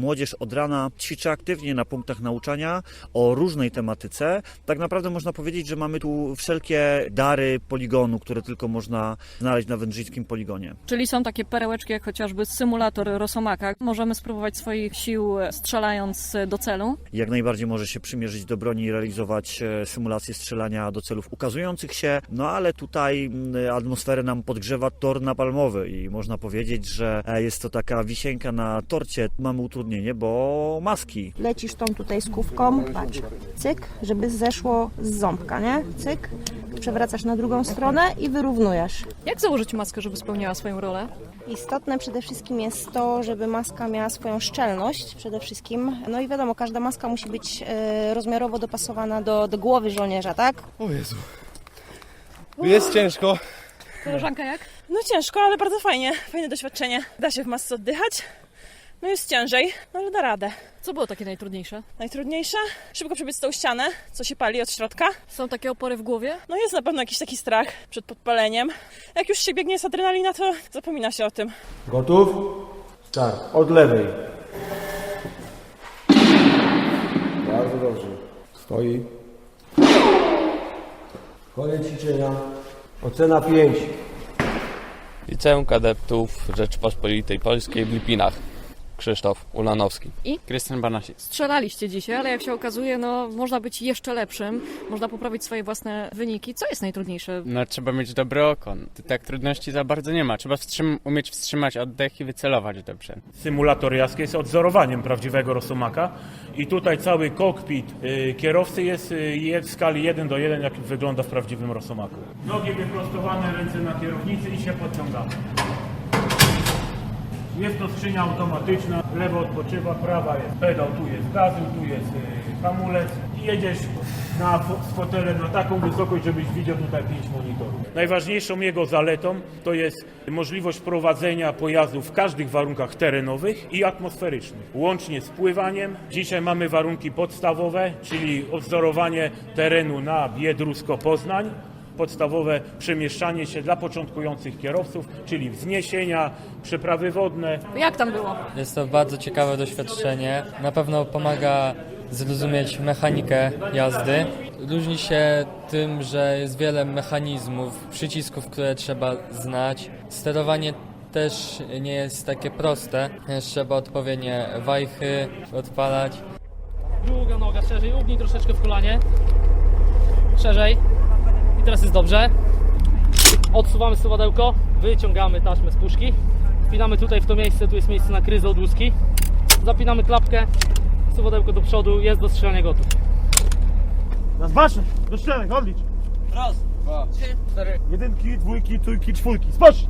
Młodzież od rana ćwiczy aktywnie na punktach nauczania o różnej tematyce. Tak naprawdę można powiedzieć, że mamy tu wszelkie dary poligonu, które tylko można znaleźć na wędrzyńskim poligonie. Czyli są takie perełeczki jak chociażby symulator Rosomaka. Możemy spróbować swoich sił strzelając do celu. Jak najbardziej może się przymierzyć do broni i realizować e, symulacje strzelania do celów ukazujących się, no ale tutaj mm, atmosferę nam podgrzewa tor napalmowy i można powiedzieć, że e, jest to taka wisienka na torcie. Mamy utrudnienie, bo maski. Lecisz tą tutaj skówką, patrz, cyk, żeby zeszło z ząbka, nie? Cyk, przewracasz na drugą stronę i wyrównujesz. Jak założyć maskę, żeby spełniała swoją rolę? Istotne przede wszystkim jest to, żeby maska miała swoją szczelność przede wszystkim. No i wiadomo, każda maska musi być e, rozmiarowo dopasowana do, do głowy żołnierza, tak? O Jezu. Jest ciężko. Koleżanka jak? No ciężko, ale bardzo fajnie. Fajne doświadczenie. Da się w masce oddychać. No jest ciężej, no ale da radę. Co było takie najtrudniejsze? Najtrudniejsze? Szybko przebiec tą ścianę, co się pali od środka. Są takie opory w głowie? No jest na pewno jakiś taki strach przed podpaleniem. Jak już się biegnie z adrenalina, to zapomina się o tym. Gotów? Start. Od lewej. Bardzo dobrze. Stoi. Koniec ćwiczenia. Ocena 5. Liceum Kadetów Rzeczypospolitej Polskiej w Lipinach. Krzysztof Ulanowski. Krystian Barnasik. Strzelaliście dzisiaj, ale jak się okazuje, no można być jeszcze lepszym, można poprawić swoje własne wyniki. Co jest najtrudniejsze? No trzeba mieć dobre oko. Tak trudności za bardzo nie ma. Trzeba wstrzym- umieć wstrzymać oddech i wycelować dobrze. Symulator jaski jest odzorowaniem prawdziwego Rosomaka i tutaj cały kokpit y, kierowcy jest, y, jest w skali 1 do 1, jak wygląda w prawdziwym Rosomaku. Nogi wyprostowane, ręce na kierownicy i się podciągamy. Jest to skrzynia automatyczna, lewo odpoczywa, prawa jest pedał, tu jest gazu, tu jest y, hamulec i jedziesz na, z fotelem na taką wysokość, żebyś widział tutaj pięć monitorów. Najważniejszą jego zaletą to jest możliwość prowadzenia pojazdu w każdych warunkach terenowych i atmosferycznych, łącznie z pływaniem. Dzisiaj mamy warunki podstawowe, czyli odzorowanie terenu na Biedrusko-Poznań, podstawowe przemieszczanie się dla początkujących kierowców, czyli wzniesienia, przeprawy wodne, Jak tam było? Jest to bardzo ciekawe doświadczenie. Na pewno pomaga zrozumieć mechanikę jazdy. Różni się tym, że jest wiele mechanizmów, przycisków, które trzeba znać. Sterowanie też nie jest takie proste. Trzeba odpowiednie wajchy odpalać. Długa noga, szerzej, ugnij troszeczkę w kolanie. Szerzej. I teraz jest dobrze. Odsuwamy suwadełko, wyciągamy taśmę z puszki. Wpinamy tutaj w to miejsce, tu jest miejsce na kryzę od łuski. Zapinamy klapkę, suwadełko do przodu, jest do strzelania gotów. Na zbaczę, do czterech, odlicz. Raz, dwa, trzy, cztery. Jedynki, dwójki, trójki, czwórki. Spocz!